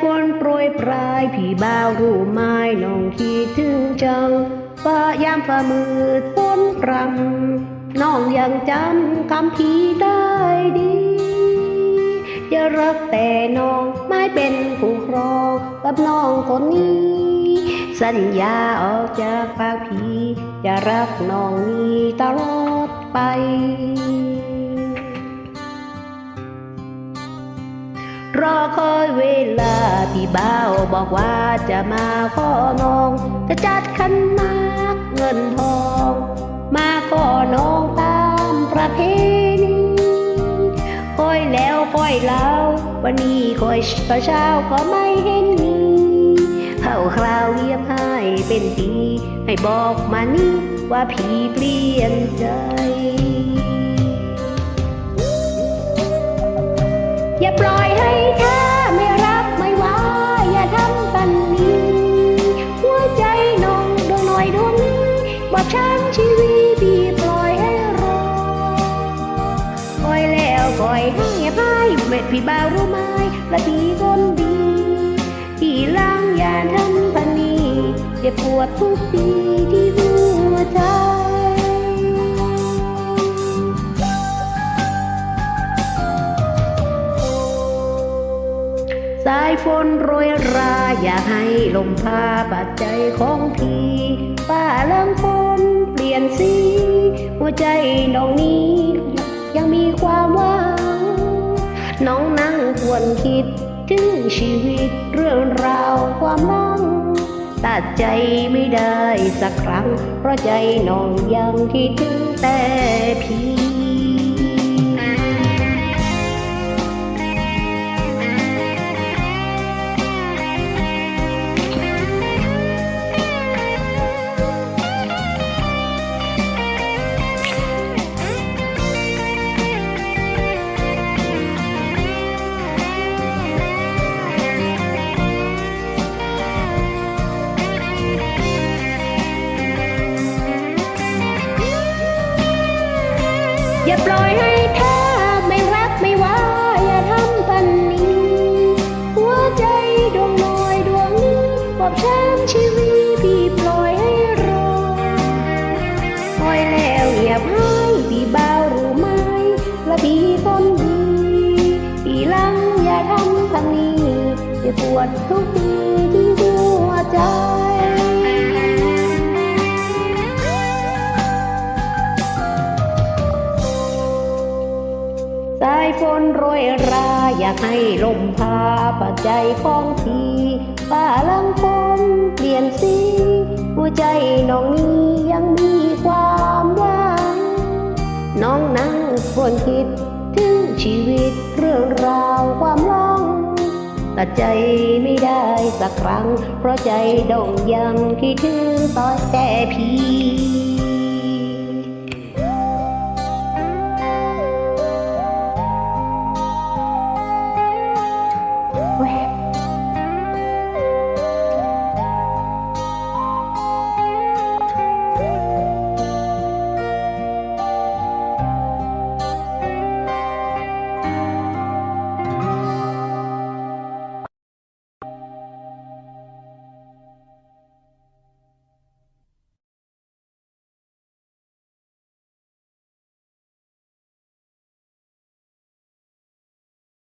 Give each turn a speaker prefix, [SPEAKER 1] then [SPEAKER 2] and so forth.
[SPEAKER 1] ฝนโปรยปลายพี่บ่าวรู้ไม้น้องคิดถึงจังฟ้ายามฝ่ามืดฝนพรำน้องยังจำคำพี่ได้ดีจะรักแต่น้องไม่เป็นผู้ครองกับน้องคนนี้ สัญญาออกจากปากพี่จะรักน้องนี้ตลอดไป รอคอยเวลาพี่บ่าวบอกว่าจะมาขอน้องจะจัดขันมากเงินทอง มาขอน้องตามประเพณีคอยแล้วคอยเล่าวันนี้คอยก็เช้าก็ไม่เห็นมีเข้าคราวเยียบให้เป็นปีให้บอกมานี่ว่าพี่เปลี่ยนใจ อย่าปล่อยให้เธอไม่รักไม่ว่า อย่าทำกันนี้ หัวใจน้องดวงหน่อยดวงนี้บอกฉันชีวิตพี่ปล่อยให้รอปล่อยแล้วปล่อยให้พายเม็ดพี่บ่าวรู้ไหมและพี่คนดี ที่ล้างอย่าทำพันนี้เจ็บปวดทุกทีายฝนโรยรา อยากให้ลมพาบาดใจของพี่ป้าเริ่มฝนเปลี่ยนสี หัวใจน้องนี้ ยังมีความหวังน้องนั่งควรคิด ถึงชีวิตเรื่องราวความรักตัดใจไม่ได้สักครั้ง เพราะใจน้องยังคิดถึงแต่พี่ อย่าปล่อยให้เธอไม่รักไม่ว่า อย่าทำพันนี้ หัวใจดวงน้อยดวงนี้บอกฉันชีวิตพี่ปล่อยให้รอปล่อยแล้วอย่าพายพี่เบารู้ไหมและพี่คนดีพี่ลังอย่าทำพันนี้จะปวดทุกทีที่หัวใจ ฝนโรยรา อยากให้ลมพาปัจใจของพี่ป้าลังฝนเปลี่ยนสีหัวใจน้องนี้ยังมีความหวังน้องนั่งควรคิดถึงชีวิตเรื่องราวความรักตัดใจไม่ได้สักครั้ง เพราะใจดองยังคิดถึงตอนแต่พี่